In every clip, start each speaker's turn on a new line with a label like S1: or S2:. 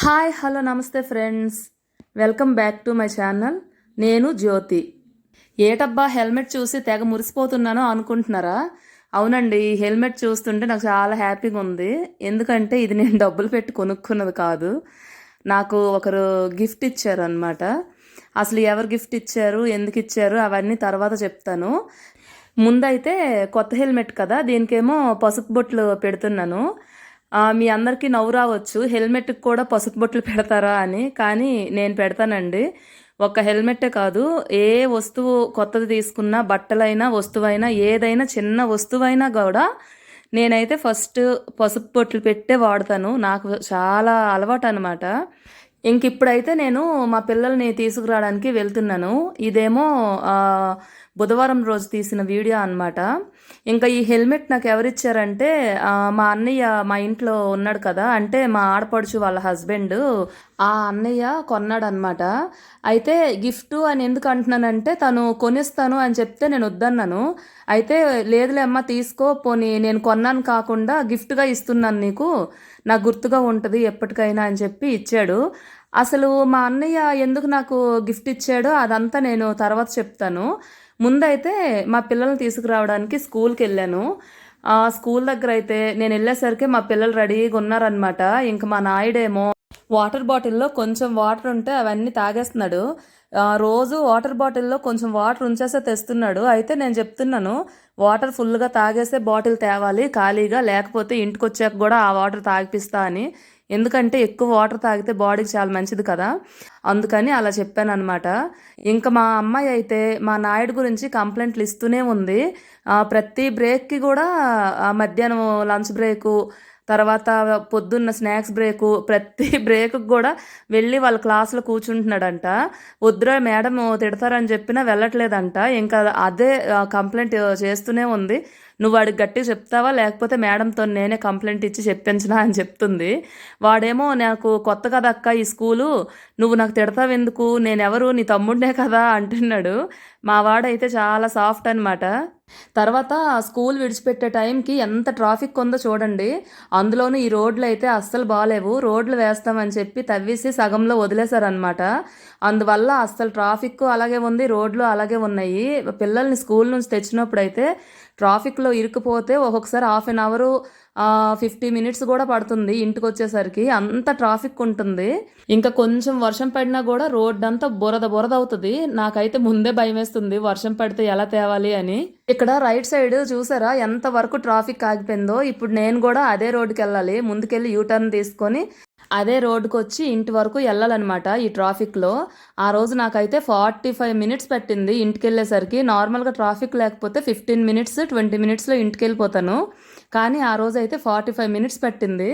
S1: Hi hello namaste friends. Welcome back to my channel. నేను Jyothi. ఏటబ్బా helmet చూసి తెగ మురిసిపోతున్నానో అనుకుంటున్నారా? అవునండి ఈ హెల్మెట్ చూస్తుంటే నాకు చాలా హ్యాపీగా ఉంది. ఎందుకంటే ఇది నేను డబ్బులు పెట్టి కొనుక్కున్నది కాదు. నాకు ఒకరు గిఫ్ట్ ఇచ్చారు అనమాట అసలు ఎవరు గిఫ్ట్ ఇచ్చారు ఎందుకు ఇచ్చారు అవన్నీ తర్వాత చెప్తాను. ముందైతే కొత్త హెల్మెట్ కదా దీనికేమో పసుపు బొట్లు పెడుతున్నాను. మీ అందరికీ నవ్వు రావచ్చు. హెల్మెట్కి కూడా పసుపు బొట్లు పెడతారా అని. కానీ నేను పెడతానండి. ఒక హెల్మెటే కాదు. ఏ వస్తువు కొత్తది తీసుకున్నా బట్టలైనా వస్తువైనా ఏదైనా చిన్న వస్తువైనా కూడా నేనైతే ఫస్ట్ పసుపు బొట్లు పెట్టే వాడతాను. నాకు చాలా అలవాటు అనమాట ఇంక ఇప్పుడైతే నేను మా పిల్లల్ని తీసుకురావడానికి వెళ్తున్నాను. ఇదేమో బుధవారం రోజు తీసిన వీడియో అన్నమాట. ఇంకా ఈ హెల్మెట్ నాకు ఎవరిచ్చారంటే ఇచ్చారంటే మా అన్నయ్య మా ఇంట్లో ఉన్నాడు కదా అంటే మా ఆడపడుచు వాళ్ళ హస్బెండ్ ఆ అన్నయ్య కొన్నాడు అనమాట అయితే గిఫ్ట్ అని ఎందుకు అంటున్నానంటే తను కొనిస్తాను అని చెప్తే నేను వద్దన్నాను. అయితే లేదులే అమ్మ తీసుకో పోనీ నేను కొన్నాను కాకుండా గిఫ్ట్గా ఇస్తున్నాను నీకు నాకు గుర్తుగా ఉంటుంది ఎప్పటికైనా అని చెప్పి ఇచ్చాడు. అసలు మా అన్నయ్య ఎందుకు నాకు గిఫ్ట్ ఇచ్చాడో అదంతా నేను తర్వాత చెప్తాను. ముందైతే మా పిల్లల్ని తీసుకురావడానికి స్కూల్కి వెళ్ళాను. ఆ స్కూల్ దగ్గర అయితే నేను వెళ్ళేసరికి మా పిల్లలు రెడీగా ఉన్నారనమాట ఇంకా మా నాయుడేమో వాటర్ బాటిల్లో కొంచెం వాటర్ ఉంటే అవన్నీ తాగేస్తున్నాడు. రోజు వాటర్ బాటిల్లో కొంచెం వాటర్ ఉంచేసే తెస్తున్నాడు. అయితే నేను చెప్తున్నాను వాటర్ ఫుల్గా తాగేసే బాటిల్ తేవాలి ఖాళీగా లేకపోతే ఇంటికి వచ్చాక కూడా ఆ వాటర్ తాగిపిస్తా అని. ఎందుకంటే ఎక్కువ వాటర్ తాగితే బాడీకి చాలా మంచిది కదా. అందుకని అలా చెప్పాను అనమాట ఇంకా మా అమ్మాయి అయితే మా నాయుడు గురించి కంప్లైంట్లు ఇస్తూనే ఉంది. ప్రతి బ్రేక్కి కూడా మధ్యాహ్నం లంచ్ బ్రేకు తర్వాత పొద్దున్న స్నాక్స్ బ్రేకు ప్రతి బ్రేక్ కూడా వెళ్ళి వాళ్ళ క్లాస్లో కూర్చుంటున్నాడంట. వద్దురా మేడం తిడతారని చెప్పినా వెళ్ళట్లేదంట. ఇంకా అదే కంప్లైంట్ చేస్తూనే ఉంది. నువ్వు వాడికి గట్టిగా చెప్తావా? లేకపోతే మేడంతో నేనే కంప్లైంట్ ఇచ్చి చెప్పించినా అని చెప్తుంది. వాడేమో నాకు కొత్త కదా అక్క ఈ స్కూలు నువ్వు నాకు తిడతావు ఎందుకు? నేనెవరు? నీ తమ్ముడినే కదా అంటున్నాడు. మా వాడైతే చాలా సాఫ్ట్ అనమాట తర్వాత స్కూల్ విడిచిపెట్టే టైంకి ఎంత ట్రాఫిక్ ఉందో చూడండి. అందులోనూ ఈ రోడ్లు అయితే అస్సలు బాగాలేవు రోడ్లు వేస్తామని చెప్పి తవ్వేసి సగంలో వదిలేశారనమాట అందువల్ల అస్సలు ట్రాఫిక్ అలాగే ఉంది రోడ్లు అలాగే ఉన్నాయి. పిల్లల్ని స్కూల్ నుంచి తెచ్చినప్పుడు అయితే ట్రాఫిక్లో ఇరుక్కుపోతే ఒక్కొక్కసారి half an hour fifty minutes కూడా పడుతుంది ఇంటికి వచ్చేసరికి అంత ట్రాఫిక్ ఉంటుంది. ఇంకా కొంచెం వర్షం పడినా కూడా రోడ్ అంతా బురద బురద అవుతుంది. నాకైతే ముందే భయం వేస్తుంది వర్షం పడితే ఎలా తేవాలి అని. ఇక్కడ రైట్ సైడ్ చూసారా ఎంత వరకు ట్రాఫిక్ ఆగిపోయిందో. ఇప్పుడు నేను కూడా అదే రోడ్డుకి వెళ్ళాలి ముందుకెళ్ళి యూటర్న్ తీసుకొని అదే రోడ్డుకు వచ్చి ఇంటి వరకు వెళ్ళాలన్నమాట ఈ ట్రాఫిక్లో. ఆ రోజు నాకైతే ఫార్టీ ఫైవ్ మినిట్స్ పట్టింది ఇంటికి వెళ్ళేసరికి నార్మల్గా ట్రాఫిక్ లేకపోతే ఫిఫ్టీన్ మినిట్స్ ట్వంటీ మినిట్స్లో ఇంటికి వెళ్ళిపోతాను కానీ ఆ రోజు అయితే ఫార్టీ ఫైవ్ మినిట్స్ పట్టింది.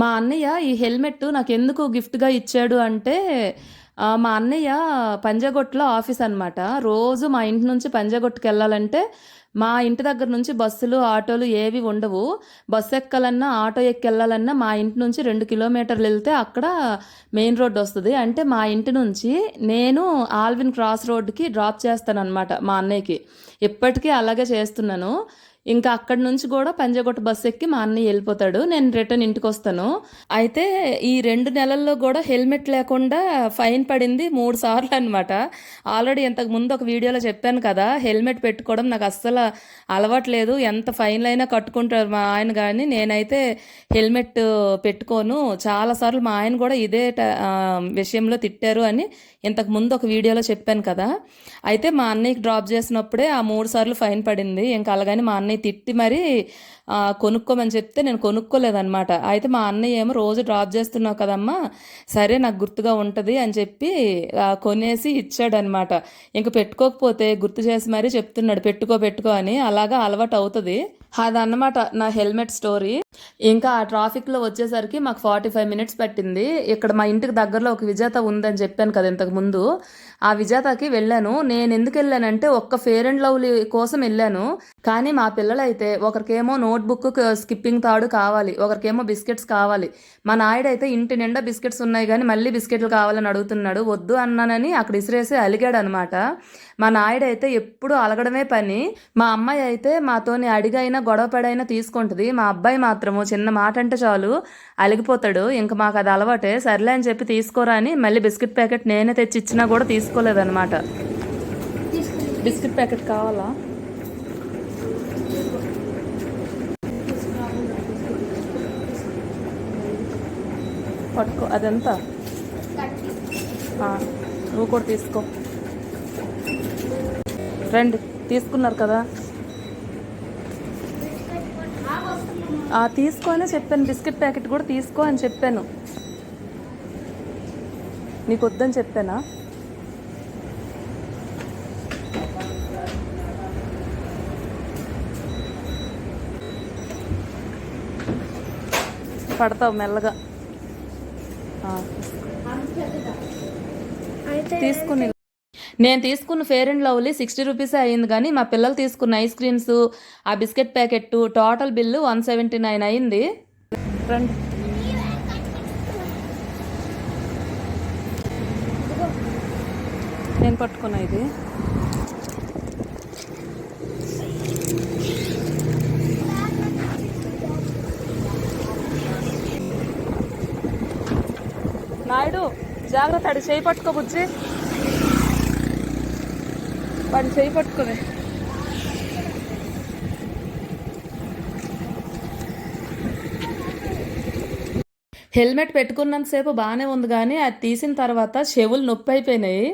S1: మా అన్నయ్య ఈ హెల్మెట్ నాకు ఎందుకు గిఫ్ట్గా ఇచ్చాడు అంటే మా అన్నయ్య పంజాగొట్లో ఆఫీస్ అనమాట రోజు మా ఇంటి నుంచి పంజాగొట్టుకు వెళ్ళాలంటే మా ఇంటి దగ్గర నుంచి బస్సులు ఆటోలు ఏవి ఉండవు. బస్సు ఎక్కాలన్నా ఆటో ఎక్కి వెళ్ళాలన్నా మా ఇంటి నుంచి రెండు కిలోమీటర్లు వెళ్తే అక్కడ మెయిన్ రోడ్ వస్తుంది. అంటే మా ఇంటి నుంచి నేను ఆల్విన్ క్రాస్ రోడ్కి డ్రాప్ చేస్తాను అనమాట మా అన్నయ్యకి. ఇప్పటికీ అలాగే చేస్తున్నాను. ఇంకా అక్కడి నుంచి కూడా పంజాగుట్ట బస్సు ఎక్కి మా అన్నయ్య వెళ్ళిపోతాడు. నేను రిటర్న్ ఇంటికి వస్తాను అయితే ఈ రెండు నెలల్లో కూడా హెల్మెట్ లేకుండా ఫైన్ పడింది మూడు సార్లు అనమాట ఆల్రెడీ ఇంతకు ముందు ఒక వీడియోలో చెప్పాను కదా హెల్మెట్ పెట్టుకోవడం నాకు అస్సలు అలవాట్లేదు ఎంత ఫైన్లు అయినా కట్టుకుంటారు మా ఆయన కానీ నేనైతే హెల్మెట్ పెట్టుకోను. చాలాసార్లు మా ఆయన కూడా ఇదే విషయంలో తిట్టారు అని ఇంతకు ముందు ఒక వీడియోలో చెప్పాను కదా. అయితే మా అన్నయ్యకి డ్రాప్ చేసినప్పుడే ఆ మూడు సార్లు ఫైన్ పడింది. ఇంకా అలాగని మా అన్నయ్య తిట్టి మరి కొనుక్కోమని చెప్తే నేను కొనుక్కోలేదన్నమాట. అయితే మా అన్నయ్య ఏమో రోజు డ్రాప్ చేస్తున్నావు కదమ్మా సరే నాకు గుర్తుగా ఉంటుంది అని చెప్పి కొనేసి ఇచ్చాడనమాట ఇంక పెట్టుకోకపోతే గుర్తు చేసి మరీ చెప్తున్నాడు పెట్టుకో పెట్టుకో అని. అలాగా అలవాటు అవుతుంది. అదన్నమాట నా హెల్మెట్ స్టోరీ. ఇంకా ఆ ట్రాఫిక్లో వచ్చేసరికి మాకు ఫార్టీ ఫైవ్ మినిట్స్ పట్టింది. ఇక్కడ మా ఇంటికి దగ్గరలో ఒక విజేత ఉందని చెప్పాను కదా ఇంతకు ముందు. ఆ విజేతకి వెళ్ళాను. నేను ఎందుకు వెళ్ళానంటే ఒక్క ఫేర్ అండ్ లవ్లీ కోసం వెళ్ళాను. కానీ మా పిల్లలైతే ఒకరికేమో నో నోట్బుక్ స్కిప్పింగ్ తాడు కావాలి. ఒకరికేమో బిస్కెట్స్ కావాలి. మా నాయుడైతే ఇంటి నిండా బిస్కెట్స్ ఉన్నాయి కానీ మళ్ళీ బిస్కెట్లు కావాలని అడుగుతున్నాడు. వద్దు అన్నానని అక్కడ ఇసిరేసి అలిగాడు అనమాట మా నాయుడైతే ఎప్పుడు అలగడమే పని. మా అమ్మాయి అయితే మాతోని అడిగైనా గొడవ పడైనా తీసుకుంటుంది. మా అబ్బాయి మాత్రము చిన్న మాట అంటే చాలు. అలిగిపోతాడు. ఇంకా మాకు అది అలవాటే. సర్లే అని చెప్పి తీసుకోరా అని మళ్ళీ బిస్కెట్ ప్యాకెట్ నేనే తెచ్చి ఇచ్చినా కూడా తీసుకోలేదన్నమాట బిస్కెట్ ప్యాకెట్ కావాలా? పట్టుకో అదంతా? నువ్వు కూడా తీసుకో. రండి తీసుకున్నారు కదా? తీసుకో అని చెప్పాను. బిస్కెట్ ప్యాకెట్ కూడా తీసుకో అని చెప్పాను. నీకు వద్దని చెప్పానా? పడతావు మెల్లగా. తీసుకుని నేను తీసుకున్న ఫేర్ అండ్ లవ్లీ సిక్స్టీ రూపీసే అయింది కానీ మా పిల్లలు తీసుకున్న ఐస్ క్రీమ్స్ ఆ biscuit packet total bill one seventy nine అయింది. నేను పట్టుకున్నా ఇది. నాయుడు జాగ్రత్త అడి చేయి పట్టుకో బుజ్జి. వాడిని చేయి పట్టుకుని. హెల్మెట్ పెట్టుకున్నంతసేపు బాగానే ఉంది కానీ అది తీసిన తర్వాత చెవులు నొప్పి అయిపోయినాయి.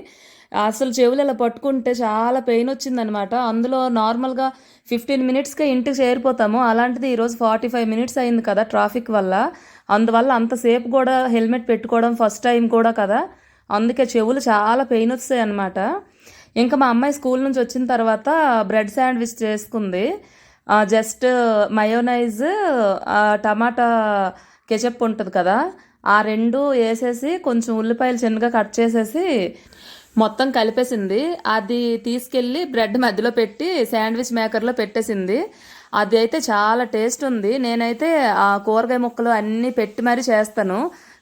S1: అసలు చెవులు ఇలా పట్టుకుంటే చాలా పెయిన్ వచ్చిందనమాట అందులో నార్మల్గా ఫిఫ్టీన్ మినిట్స్కే ఇంటికి చేరిపోతాము. అలాంటిది ఈరోజు ఫార్టీ ఫైవ్ మినిట్స్ అయింది కదా ట్రాఫిక్ వల్ల. అందువల్ల అంతసేపు కూడా హెల్మెట్ పెట్టుకోవడం ఫస్ట్ టైం కూడా కదా. అందుకే చెవులు చాలా పెయిన్ వస్తాయి అనమాట ఇంకా మా అమ్మాయి స్కూల్ నుంచి వచ్చిన తర్వాత బ్రెడ్ శాండ్విచ్ చేసుకుంది. జస్ట్ మయోనైజ్ టమాటా కెచప్ ఉంటుంది కదా. ఆ రెండు వేసేసి కొంచెం ఉల్లిపాయలు చిన్నగా కట్ చేసేసి మొత్తం కలిపేసింది. అది తీసుకెళ్ళి బ్రెడ్ మధ్యలో పెట్టి శాండ్విచ్ మేకర్లో పెట్టేసింది. అది అయితే చాలా టేస్ట్ ఉంది. నేనైతే ఆ కూరగాయ ముక్కలు అన్నీ పెట్టి మరీ చేస్తాను.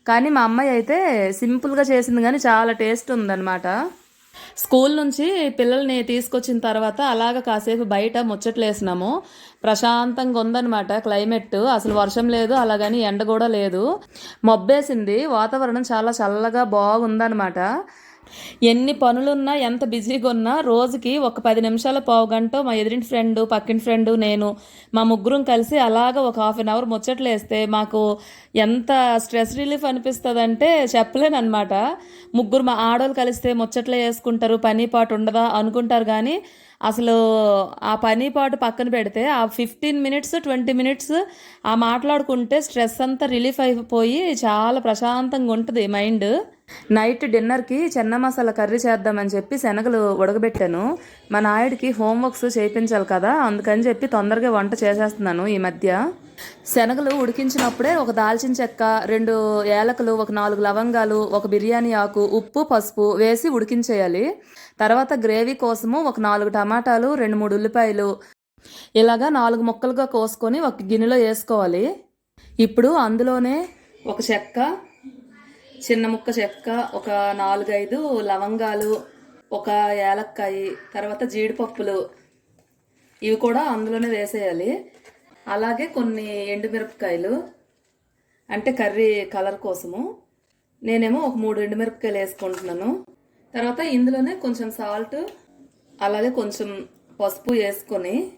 S1: కానీ మా అమ్మాయి అయితే సింపుల్గా చేసింది కానీ చాలా టేస్ట్ ఉందన్నమాట. స్కూల్ నుంచి పిల్లల్ని తీసుకొచ్చిన తర్వాత అలాగ కాసేపు బయట ముచ్చట్లేసినాము. ప్రశాంతంగా ఉందన్నమాట క్లైమేట్. అసలు వర్షం లేదు అలాగని ఎండ కూడా లేదు. మబ్బేసింది. వాతావరణం చాలా చల్లగా బాగుందన్నమాట. ఎన్ని పనులున్నా ఎంత బిజీగా ఉన్నా రోజుకి ఒక పది నిమిషాల పావు గంట మా ఎదురింటి ఫ్రెండ్ పక్కింటి ఫ్రెండ్ నేను మా ముగ్గురం కలిసి అలాగ ఒక హాఫ్ అన్ అవర్ ముచ్చట్లు వేస్తే మాకు ఎంత స్ట్రెస్ రిలీఫ్ అనిపిస్తుంది అంటే చెప్పలేను అనమాట ముగ్గురు మా ఆడవాళ్ళు కలిస్తే ముచ్చట్లే వేసుకుంటారు పని పాటు ఉండదా అనుకుంటారు కానీ అసలు ఆ పని పాటు పక్కన పెడితే ఆ ఫిఫ్టీన్ మినిట్స్ ట్వంటీ మినిట్స్ ఆ మాట్లాడుకుంటే స్ట్రెస్ అంతా రిలీఫ్ అయిపోయి చాలా ప్రశాంతంగా ఉంటుంది మైండ్. నైట్ డిన్నర్కి చెన్న మసాలా కర్రీ చేద్దామని చెప్పి శనగలు ఉడకబెట్టాను. మా నాయుడికి హోంవర్క్స్ చేయించాలి కదా అందుకని చెప్పి తొందరగా వంట చేసేస్తున్నాను ఈ మధ్య. శనగలు ఉడికించినప్పుడే ఒక దాల్చిన చెక్క రెండు ఏలకలు ఒక నాలుగు లవంగాలు ఒక బిర్యానీ ఆకు ఉప్పు పసుపు వేసి ఉడికించేయాలి. తర్వాత గ్రేవీ కోసము ఒక నాలుగు టమాటాలు రెండు మూడు ఉల్లిపాయలు ఇలాగా నాలుగు ముక్కలుగా కోసుకొని ఒక గిన్నెలో వేసుకోవాలి. ఇప్పుడు అందులోనే ఒక చెక్క చిన్న ముక్క చెక్క ఒక నాలుగైదు లవంగాలు ఒక ఏలక్కాయ తర్వాత జీడిపప్పులు. ఇవి కూడా అందులోనే వేసేయాలి. అలాగే కొన్ని ఎండుమిరపకాయలు అంటే కర్రీ కలర్ కోసము. నేనేమో ఒక మూడు ఎండుమిరపకాయలు వేసుకుంటున్నాను. తర్వాత ఇందులోనే కొంచెం సాల్ట్ అలాగే కొంచెం పసుపు వేసుకొని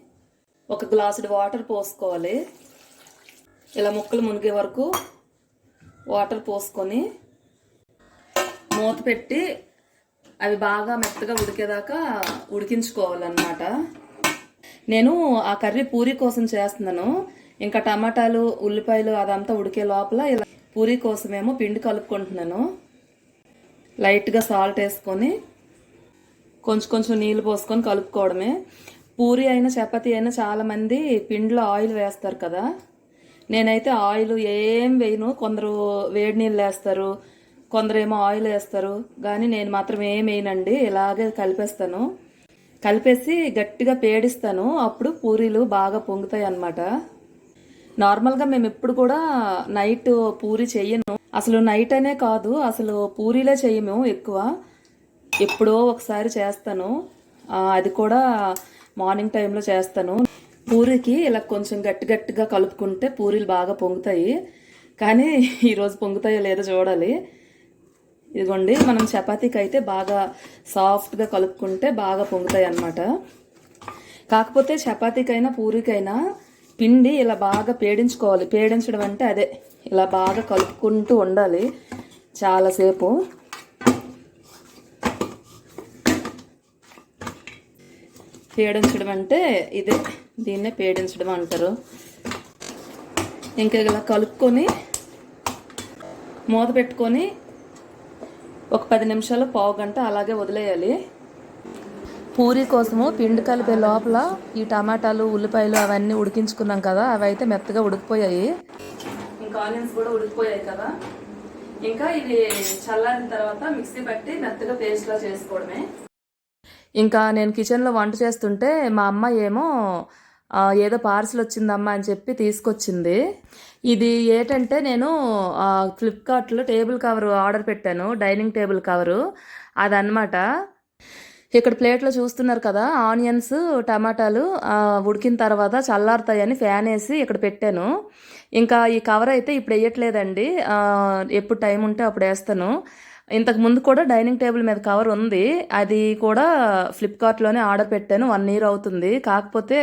S1: ఒక గ్లాసుడు వాటర్ పోసుకోవాలి. ఇలా ముక్కలు మునిగే వరకు వాటర్ పోసుకొని మూత పెట్టి అవి బాగా మెత్తగా ఉడికేదాకా ఉడికించుకోవాలన్నమాట. నేను ఆ కర్రీ పూరి కోసం చేస్తున్నాను. ఇంకా టమాటాలు ఉల్లిపాయలు అదంతా ఉడికే లోపల ఇలా పూరీ కోసమేమో పిండి కలుపుకుంటున్నాను. లైట్గా సాల్ట్ వేసుకొని కొంచెం కొంచెం నీళ్ళు పోసుకొని కలుపుకోవడమే. పూరి అయినా చపాతి అయినా చాలామంది పిండిలో ఆయిల్ వేస్తారు కదా. నేనైతే ఆయిల్ ఏం వేయను కొందరు వేడి నీళ్ళు వేస్తారు. కొందరేమో ఆయిల్ వేస్తారు కానీ నేను మాత్రం ఏం వేయనండి ఇలాగే కలిపేస్తాను. కలిపేసి గట్టిగా పేడిస్తాను అప్పుడు పూరీలు బాగా పొంగుతాయి అన్నమాట. నార్మల్గా మేము ఎప్పుడు కూడా నైట్ పూరి చెయ్యను. అసలు నైట్ అనే కాదు అసలు పూరీలే చెయ్యము ఎక్కువ. ఎప్పుడో ఒకసారి చేస్తాను. అది కూడా మార్నింగ్ టైంలో చేస్తాను. పూరికి ఇలా కొంచెం గట్టి గట్టిగా కలుపుకుంటే పూరీలు బాగా పొంగుతాయి. కానీ ఈరోజు పొంగుతాయో లేదో చూడాలి. ఇదిగోండి మనం చపాతీకి అయితే బాగా సాఫ్ట్గా కలుపుకుంటే బాగా పొంగుతాయి అన్నమాట కాకపోతే చపాతీకైనా పూరికైనా పిండి ఇలా బాగా పేడించుకోవాలి. పేడించడం అంటే అదే ఇలా బాగా కలుపుకుంటూ ఉండాలి చాలాసేపు పేడించడం అంటే ఇదే దీన్నే పేడించడం అంటారు. ఇంకా ఇలా కలుపుకొని మూత పెట్టుకొని ఒక పది నిమిషాలు పావు గంట అలాగే వదిలేయాలి. పూరి కోసము పిండి కలిపే లోపల ఈ టమాటాలు ఉల్లిపాయలు అవన్నీ ఉడికించుకున్నాం కదా అవి అయితే మెత్తగా ఉడికిపోయాయి. ఇంకా ఆనియన్స్ కూడా ఉడికిపోయాయి కదా. ఇంకా ఇది చల్లారిన తర్వాత మిక్సీ పట్టి మెత్తగా పేస్ట్లా చేసుకోవడమే. ఇంకా నేను కిచెన్లో వంట చేస్తుంటే మా అమ్మ ఏమో ఏదో పార్సిల్ వచ్చిందమ్మా అని చెప్పి తీసుకొచ్చింది. ఇది ఏంటంటే నేను ఫ్లిప్కార్ట్లో టేబుల్ కవర్ ఆర్డర్ పెట్టాను డైనింగ్ టేబుల్ కవరు. అదనమాట ఇక్కడ ప్లేట్లో చూస్తున్నారు కదా ఆనియన్స్ టమాటాలు ఉడికిన తర్వాత చల్లారుతాయని ఫ్యాన్ వేసి ఇక్కడ పెట్టాను. ఇంకా ఈ కవర్ అయితే ఇప్పుడు వేయట్లేదండి. ఎప్పుడు టైం ఉంటే అప్పుడు వేస్తాను. ఇంతకు ముందు కూడా డైనింగ్ టేబుల్ మీద కవర్ ఉంది. అది కూడా ఫ్లిప్కార్ట్లోనే ఆర్డర్ పెట్టాను. వన్ ఇయర్ అవుతుంది. కాకపోతే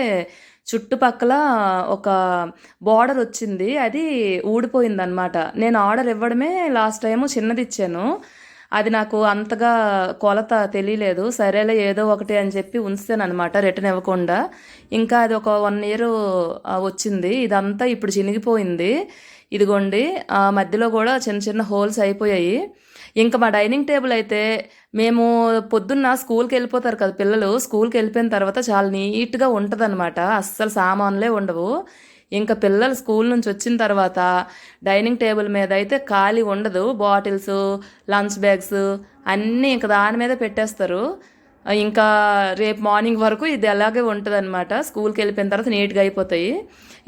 S1: చుట్టుపక్కల ఒక బార్డర్ వచ్చింది. అది ఊడిపోయింది అనమాట నేను ఆర్డర్ ఇవ్వడమే లాస్ట్ టైము చిన్నది ఇచ్చాను. అది నాకు అంతగా కొలత తెలియలేదు. సరేలే ఏదో ఒకటి అని చెప్పి ఉంచాను అనమాట రిటర్న్ ఇవ్వకుండా. ఇంకా అది ఒక వన్ ఇయర్ వచ్చింది. ఇదంతా ఇప్పుడు చినిగిపోయింది. ఇదిగోండి ఆ మధ్యలో కూడా చిన్న చిన్న హోల్స్ అయిపోయాయి. ఇంకా మా డైనింగ్ టేబుల్ అయితే మేము పొద్దున్న స్కూల్కి వెళ్ళిపోతారు కదా పిల్లలు స్కూల్కి వెళ్ళిపోయిన తర్వాత చాలా నీట్గా ఉంటుంది అస్సలు సామాన్లే ఉండవు. ఇంకా పిల్లలు స్కూల్ నుంచి వచ్చిన తర్వాత డైనింగ్ టేబుల్ మీద అయితే ఖాళీ ఉండదు. బాటిల్స్ లంచ్ బ్యాగ్స్ అన్నీ ఇంకా దాని మీద పెట్టేస్తారు. ఇంకా రేపు మార్నింగ్ వరకు ఇది అలాగే ఉంటుంది అనమాట స్కూల్కి వెళ్ళిపోయిన తర్వాత నీట్గా అయిపోతాయి.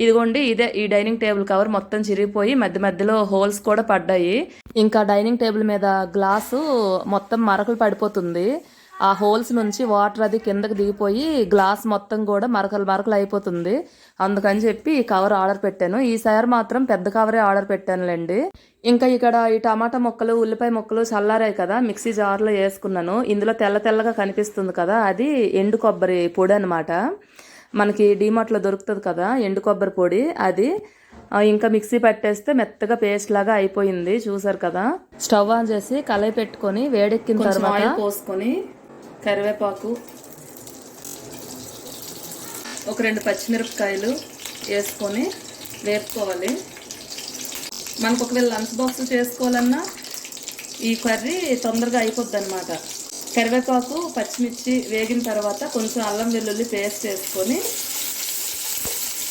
S1: ఇదిగోండి ఇదే ఈ డైనింగ్ టేబుల్ కవర్ మొత్తం చిరిగిపోయి మధ్య మధ్యలో హోల్స్ కూడా పడ్డాయి. ఇంకా డైనింగ్ టేబుల్ మీద గ్లాసు మొత్తం మరకలు పడిపోతుంది. ఆ హోల్స్ నుంచి వాటర్ అది కిందకి దిగిపోయి గ్లాస్ మొత్తం కూడా మరకలు మరకలు అయిపోతుంది. అందుకని చెప్పి ఈ కవర్ ఆర్డర్ పెట్టాను. ఈసారి మాత్రం పెద్ద కవరే ఆర్డర్ పెట్టానులేండి. ఇంకా ఇక్కడ ఈ టమాటా ముక్కలు ఉల్లిపాయ ముక్కలు చల్లారాయి కదా మిక్సీ జార్లో వేసుకున్నాను. ఇందులో తెల్ల తెల్లగా కనిపిస్తుంది కదా అది ఎండు కొబ్బరి పొడి అనమాట మనకి డీమార్ట్లో దొరుకుతుంది కదా ఎండు కొబ్బరి పొడి. అది ఇంకా మిక్సీ పట్టేస్తే మెత్తగా పేస్ట్ లాగా అయిపోయింది. చూసారు కదా? స్టవ్ ఆన్ చేసి కలయి పెట్టుకొని వేడెక్కిన తర్వాత పోసుకొని కరివేపాకు ఒక రెండు పచ్చిమిరపకాయలు వేసుకొని వేపుకోవాలి. మనకు ఒకవేళ లంచ్ బాక్స్ చేసుకోవాలన్నా ఈ కర్రీ తొందరగా అయిపోద్ది అనమాట కరివేపాకు పచ్చిమిర్చి వేగిన తర్వాత కొంచెం అల్లం వెల్లుల్లి పేస్ట్ వేసుకొని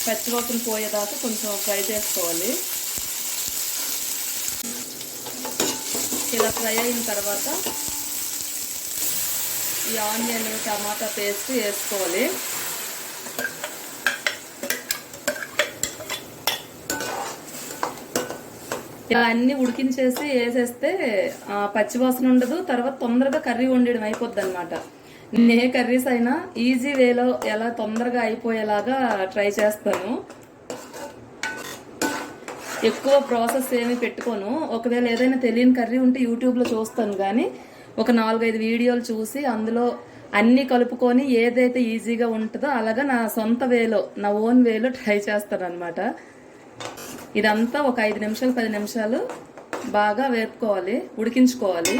S1: పచ్చివాసన పోయేదాకా కొంచెం ఫ్రై చేసుకోవాలి. ఇలా ఫ్రై అయిన తర్వాత ఈ ఆనియన్ టమాటా పేస్ట్ వేసుకోవాలి. ఇలా అన్ని ఉడికించేసి వేసేస్తే పచ్చివాసన ఉండదు. తర్వాత తొందరగా కర్రీ వండడం అయిపోద్ది అనమాట ఏ కర్రీస్ అయినా ఈజీ వేలో ఎలా తొందరగా అయిపోయేలాగా ట్రై చేస్తాను. ఎక్కువ ప్రాసెస్ ఏమీ పెట్టుకోను. ఒకవేళ ఏదైనా తెలియని కర్రీ ఉంటే యూట్యూబ్లో చూస్తాను కానీ ఒక నాలుగైదు వీడియోలు చూసి అందులో అన్నీ కలుపుకొని ఏదైతే ఈజీగా ఉంటుందో అలాగా నా సొంత వేలో నా ఓన్ వేలో ట్రై చేస్తాను అనమాట ఇదంతా ఒక ఐదు నిమిషాలు పది నిమిషాలు బాగా వేపుకోవాలి ఉడికించుకోవాలి.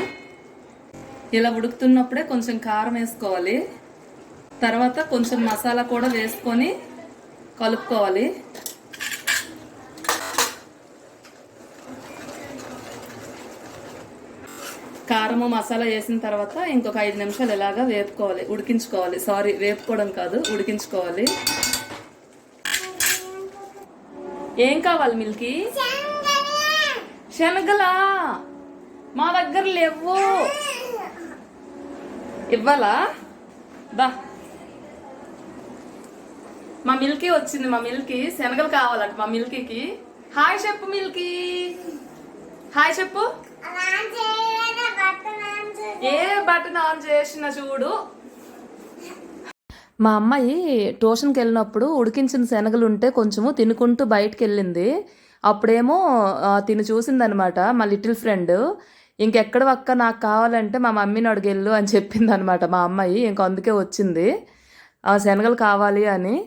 S1: ఇలా ఉడుకుతున్నప్పుడే కొంచెం కారం వేసుకోవాలి. తర్వాత కొంచెం మసాలా కూడా వేసుకొని కలుపుకోవాలి. కారము మసాలా వేసిన తర్వాత ఇంకొక ఐదు నిమిషాలు ఇలాగా వేపుకోవాలి. ఉడికించుకోవాలి. సారీ వేపుకోవడం కాదు ఉడికించుకోవాలి. ఏం కావాలి మిల్కీ? శనగలా? మా దగ్గర లేవు. ఇవ్వాలా? దా. మా మిల్కీ వచ్చింది మా మిల్కీ. శనగలు కావాలంట మా మిల్కీకి. హాయ్ చెప్పు మిల్కీ. హాయ్ చెప్పు. బటన్ ఆన్ చేసిన చూడు. మా అమ్మాయి ట్యూషన్కి వెళ్ళినప్పుడు ఉడికించిన శనగలు ఉంటే కొంచెము తినుకుంటూ బయటకు వెళ్ళింది అప్పుడేమో తిని చూసిందనమాట మా లిటిల్ ఫ్రెండ్. ఇంకెక్కడ ఒక్క నాకు కావాలంటే మా మమ్మీని అడిగెళ్ళు అని చెప్పింది అనమాట మా అమ్మాయి. ఇంక అందుకే వచ్చింది. ఆ శనగలు కావాలి అని.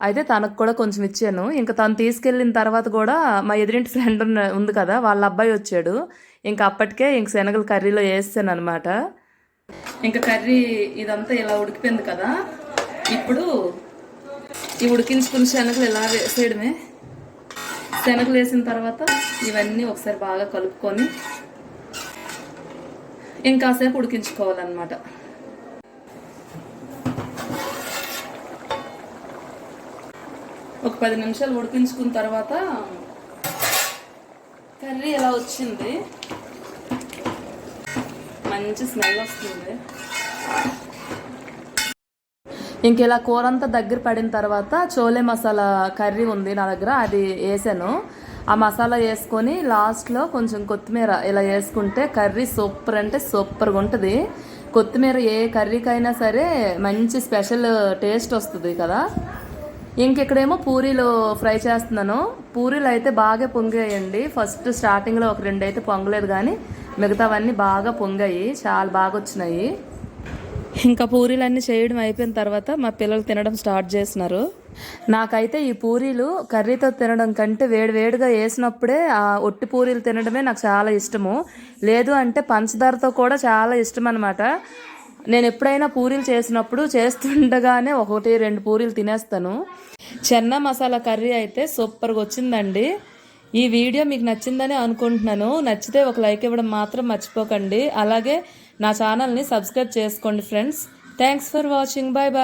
S1: అయితే తనకు కూడా కొంచెం ఇచ్చాను. ఇంకా తను తీసుకెళ్ళిన తర్వాత కూడా మా ఎదురింటి ఫ్రెండ్ ఉంది కదా వాళ్ళ అబ్బాయి వచ్చాడు. ఇంకా అప్పటికే ఇంక శనగలు కర్రీలో వేసాను అనమాట ఇంకా కర్రీ ఇదంతా ఇలా ఉడికిపోయింది కదా. ఇప్పుడు ఈ ఉడికించుకున్న శనగలు ఇలా వేసేయడమే. శనగలు వేసిన తర్వాత ఇవన్నీ ఒకసారి బాగా కలుపుకొని ఇంకాసేపు ఉడికించుకోవాలన్నమాట. ఒక పది నిమిషాలు ఉడికించుకున్న తర్వాత కర్రీ ఎలా వచ్చింది? మంచి స్మెల్ వస్తుంది. ఇంక ఇలా కూర అంతా దగ్గర పడిన తర్వాత చోలే మసాలా కర్రీ ఉంది నా దగ్గర అది వేసాను. ఆ మసాలా వేసుకొని లాస్ట్లో కొంచెం కొత్తిమీర ఇలా వేసుకుంటే కర్రీ సూపర్ అంటే సూపర్గా ఉంటుంది. కొత్తిమీర ఏ కర్రీకైనా సరే మంచి స్పెషల్ టేస్ట్ వస్తుంది కదా. ఇంకెక్కడేమో పూరీలు ఫ్రై చేస్తున్నాను. పూరీలు అయితే బాగా పొంగాయండి. ఫస్ట్ స్టార్టింగ్లో ఒక రెండు అయితే పొంగలేదు కానీ మిగతావన్నీ బాగా పొంగాయి. చాలా బాగా వచ్చినాయి ఇంకా పూరీలన్నీ చేయడం అయిపోయిన తర్వాత మా పిల్లలు తినడం స్టార్ట్ చేసినారు. నాకైతే ఈ పూరీలు కర్రీతో తినడం కంటే వేడి వేడిగా వేసినప్పుడే ఆ ఒట్టి పూరీలు తినడమే నాకు చాలా ఇష్టము. లేదు అంటే పంచదారతో కూడా చాలా ఇష్టం అనమాట నేను ఎప్పుడైనా పూరీలు చేసినప్పుడు చేస్తుండగానే ఒకటి రెండు పూరీలు తినేస్తాను. చెన్న మసాలా కర్రీ అయితే సూపర్గా వచ్చిందండి. ఈ వీడియో మీకు నచ్చిందని అనుకుంటున్నాను. నచ్చితే ఒక లైక్ ఇవ్వడం మాత్రం మర్చిపోకండి. అలాగే నా ఛానల్ని సబ్స్క్రైబ్ చేసుకోండి friends. Thanks for watching. Bye bye